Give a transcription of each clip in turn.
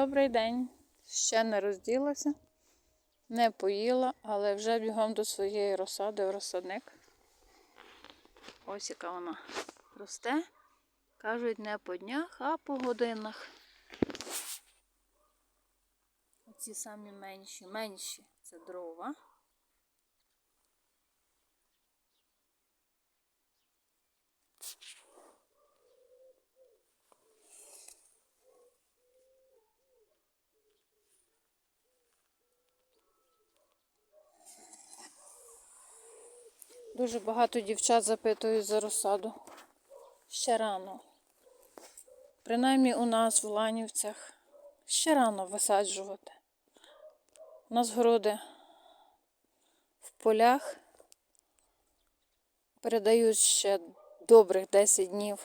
Добрий день. Ще не розділася, не поїла, але вже бігом до своєї розсади в розсадник. Ось яка вона росте. Кажуть, не по днях, а по годинах. Оці самі менші, менші це дрова. Дуже багато дівчат запитують за розсаду. Ще рано. Принаймні у нас в Ланівцях ще рано висаджувати. У нас городи в полях передають ще добрих 10 днів.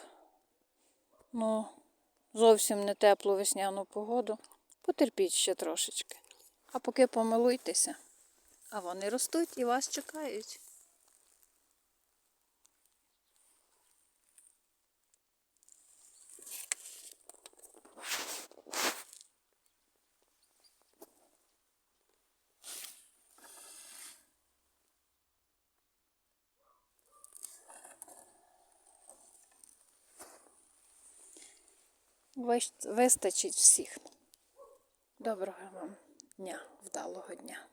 Ну, зовсім не теплу весняну погоду. Потерпіть ще трошечки. А поки помилуйтеся. А вони ростуть і вас чекають. Вистачить всіх. Доброго вам дня, вдалого дня.